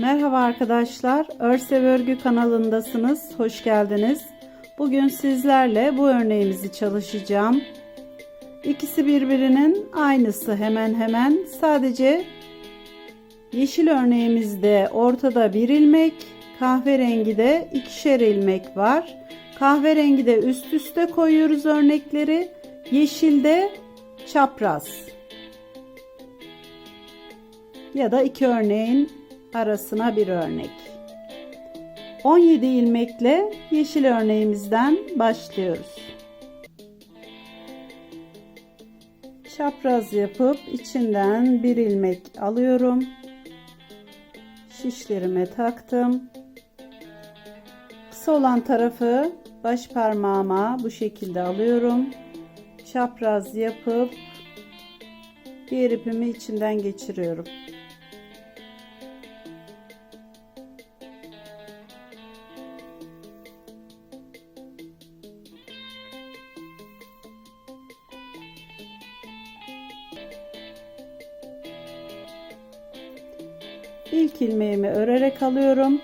Merhaba arkadaşlar, Örsev Örgü kanalındasınız. Hoş geldiniz. Bugün sizlerle bu örneğimizi çalışacağım. İkisi birbirinin aynısı hemen hemen. Sadece yeşil örneğimizde ortada bir ilmek, kahverengi de ikişer ilmek var. Kahverengi de üst üste koyuyoruz örnekleri. Yeşilde çapraz. Ya da iki örneğin arasına bir örnek. 17 ilmekle yeşil örneğimizden başlıyoruz. Çapraz yapıp içinden bir ilmek alıyorum. Şişlerime taktım. Kısa olan tarafı baş parmağıma bu şekilde alıyorum. Çapraz yapıp diğer ipimi içinden geçiriyorum. İlk ilmeğimi örerek alıyorum.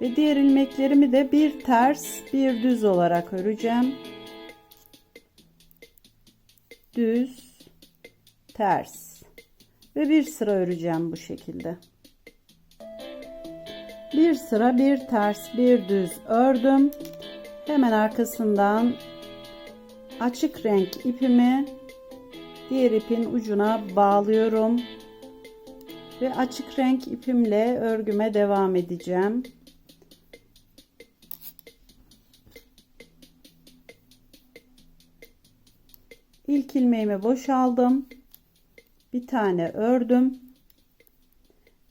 Ve diğer ilmeklerimi de bir ters bir düz olarak öreceğim. Düz, ters ve bir sıra öreceğim bu şekilde. Bir sıra bir ters bir düz ördüm. Hemen arkasından açık renk ipimi diğer ipin ucuna bağlıyorum ve açık renk ipimle örgüme devam edeceğim. İlk ilmeğimi boşaldım. Bir tane ördüm.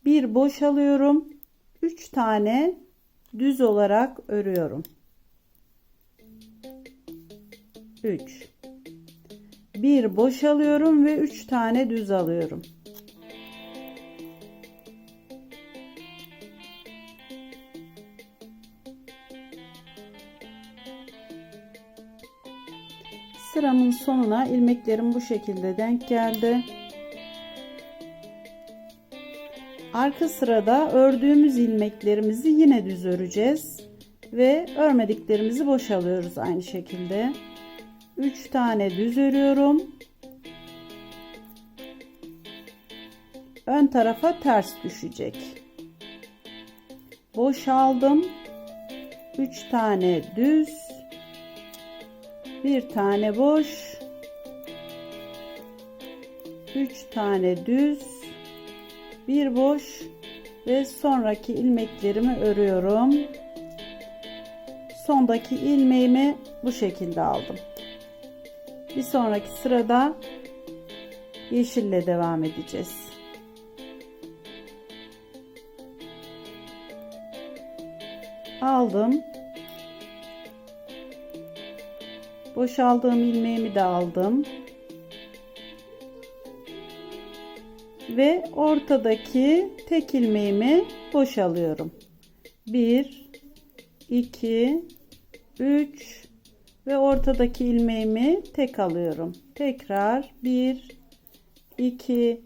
Bir boşalıyorum. 3 tane düz olarak örüyorum. 3 bir boşalıyorum ve 3 tane düz alıyorum. Sıramın sonuna ilmeklerim bu şekilde denk geldi. Arka sırada ördüğümüz ilmeklerimizi yine düz öreceğiz ve örmediklerimizi boşalıyoruz aynı şekilde. 3 tane düz örüyorum. Ön tarafa ters düşecek. Boşaldım. 3 tane düz bir tane boş. 3 tane düz. Bir boş. Ve sonraki ilmeklerimi örüyorum. Sondaki ilmeğimi bu şekilde aldım. Bir sonraki sırada yeşille devam edeceğiz. Aldım boşaldığım ilmeğimi de aldım. Ve ortadaki tek ilmeğimi boşalıyorum. 1 2 3 ve ortadaki ilmeğimi tek alıyorum. Tekrar 1 2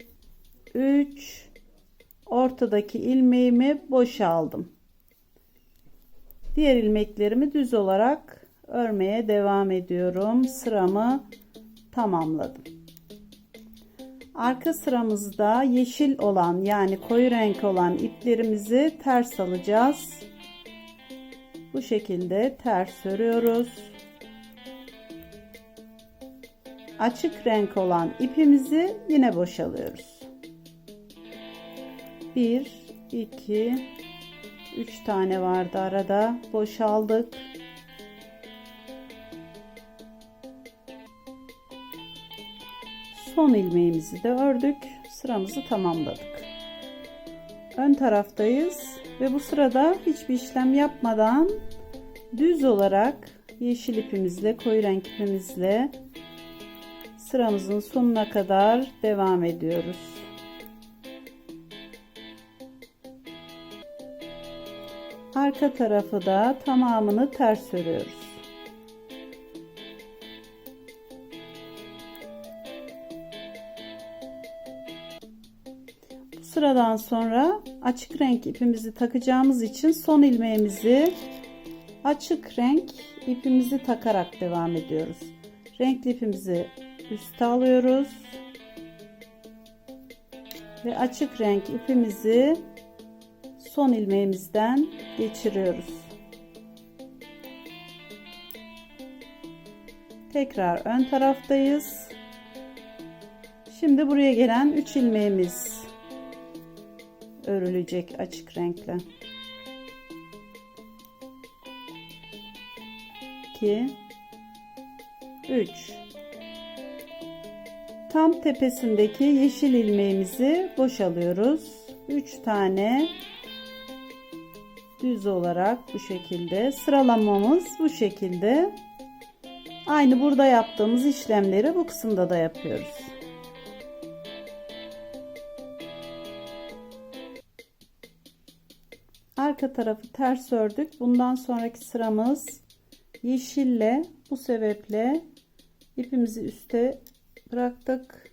3 ortadaki ilmeğimi boşaldım. Diğer ilmeklerimi düz olarak örmeye devam ediyorum. Sıramı tamamladım. Arka sıramızda yeşil olan yani koyu renk olan iplerimizi ters alacağız. Bu şekilde ters örüyoruz. Açık renk olan ipimizi yine boşalıyoruz. 1 2 3 tane vardı arada boşaldık. Son ilmeğimizi de ördük. Sıramızı tamamladık. Ön taraftayız ve bu sırada hiçbir işlem yapmadan düz olarak yeşil ipimizle koyu renk ipimizle sıramızın sonuna kadar devam ediyoruz. Arka tarafı da tamamını ters örüyoruz Sıradan sonra açık renk ipimizi takacağımız için son ilmeğimizi açık renk ipimizi takarak devam ediyoruz. Renkli ipimizi üste alıyoruz. Ve açık renk ipimizi son ilmeğimizden geçiriyoruz. Tekrar ön taraftayız. Şimdi buraya gelen 3 ilmeğimiz örülecek açık renkle. 2 3 Tam tepesindeki yeşil ilmeğimizi boşalıyoruz. 3 tane düz olarak bu şekilde sıralamamız bu şekilde. Aynı burada yaptığımız işlemleri bu kısımda da yapıyoruz. Arka tarafı ters ördük. Bundan sonraki sıramız yeşille bu sebeple ipimizi üste bıraktık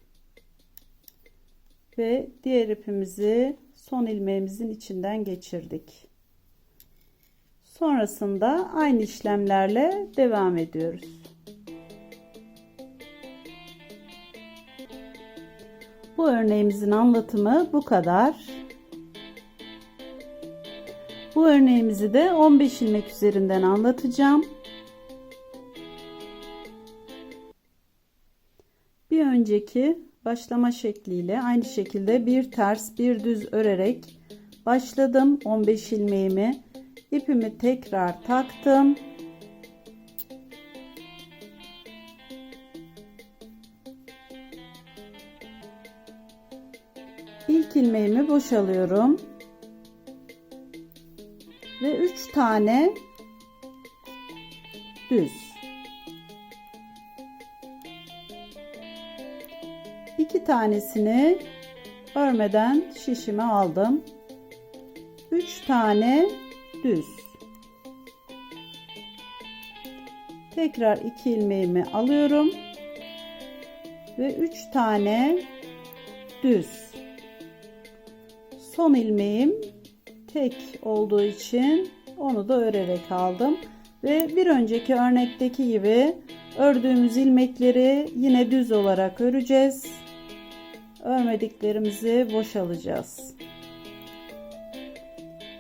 ve diğer ipimizi son ilmeğimizin içinden geçirdik. Sonrasında aynı işlemlerle devam ediyoruz. Bu örneğimizin anlatımı bu kadar. Bu örneğimizi de 15 ilmek üzerinden anlatacağım. Bir önceki başlama şekliyle aynı şekilde bir ters bir düz örerek başladım 15 ilmeğimi. İpimi tekrar taktım. İlk ilmeğimi boşalıyorum ve 3 tane düz. İki tanesini örmeden şişime aldım. 3 tane düz. Tekrar iki ilmeğimi alıyorum. Ve 3 tane düz. Son ilmeğim tek olduğu için onu da örerek aldım. Ve bir önceki örnekteki gibi ördüğümüz ilmekleri yine düz olarak öreceğiz. Örmediklerimizi boşalacağız.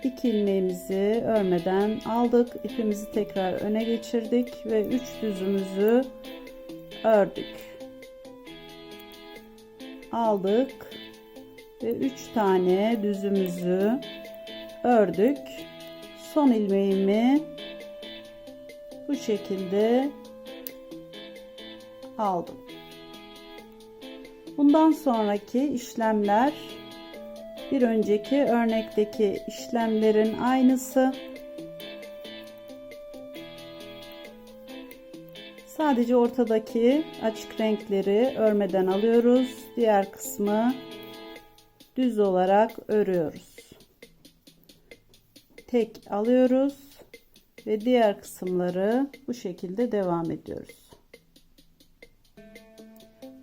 İki ilmeğimizi örmeden aldık. İpimizi tekrar öne geçirdik ve üç düzümüzü ördük. Aldık ve 3 tane düzümüzü ördük. Son ilmeğimi bu şekilde aldım. Bundan sonraki işlemler bir önceki örnekteki işlemlerin aynısı. Sadece ortadaki açık renkleri örmeden alıyoruz. Diğer kısmı düz olarak örüyoruz. Tek alıyoruz ve diğer kısımları bu şekilde devam ediyoruz.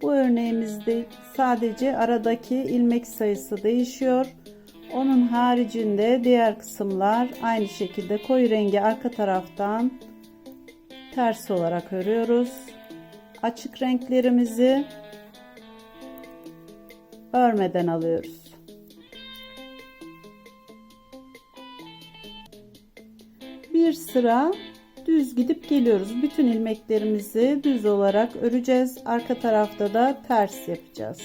Bu örneğimizde sadece aradaki ilmek sayısı değişiyor. Onun haricinde diğer kısımlar aynı şekilde koyu rengi arka taraftan ters olarak örüyoruz. Açık renklerimizi örmeden alıyoruz. Bir sıra düz gidip geliyoruz. Bütün ilmeklerimizi düz olarak öreceğiz. Arka tarafta da ters yapacağız.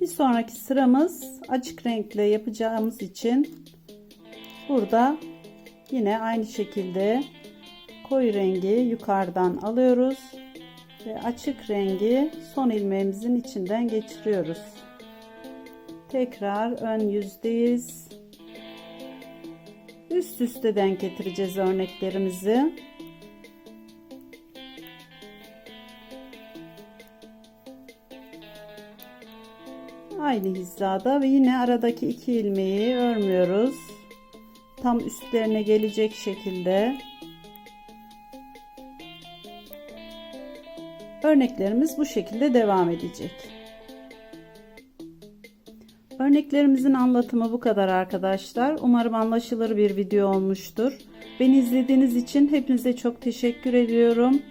Bir sonraki sıramız açık renkle yapacağımız için burada yine aynı şekilde koyu rengi yukarıdan alıyoruz ve açık rengi son ilmeğimizin içinden geçiriyoruz. Tekrar ön yüzdeyiz. Üst üste denk getireceğiz örneklerimizi. Aynı hizada ve yine aradaki iki ilmeği örmüyoruz. Tam üstlerine gelecek şekilde Örneklerimiz bu şekilde devam edecek. Örneklerimizin anlatımı bu kadar arkadaşlar. Umarım anlaşılır bir video olmuştur. Beni izlediğiniz için hepinize çok teşekkür ediyorum.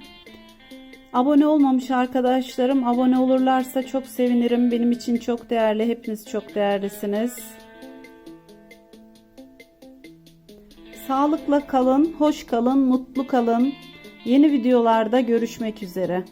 Abone olmamış arkadaşlarım abone olurlarsa çok sevinirim. Benim için çok değerli. Hepiniz çok değerlisiniz. Sağlıkla kalın, hoş kalın, mutlu kalın. Yeni videolarda görüşmek üzere.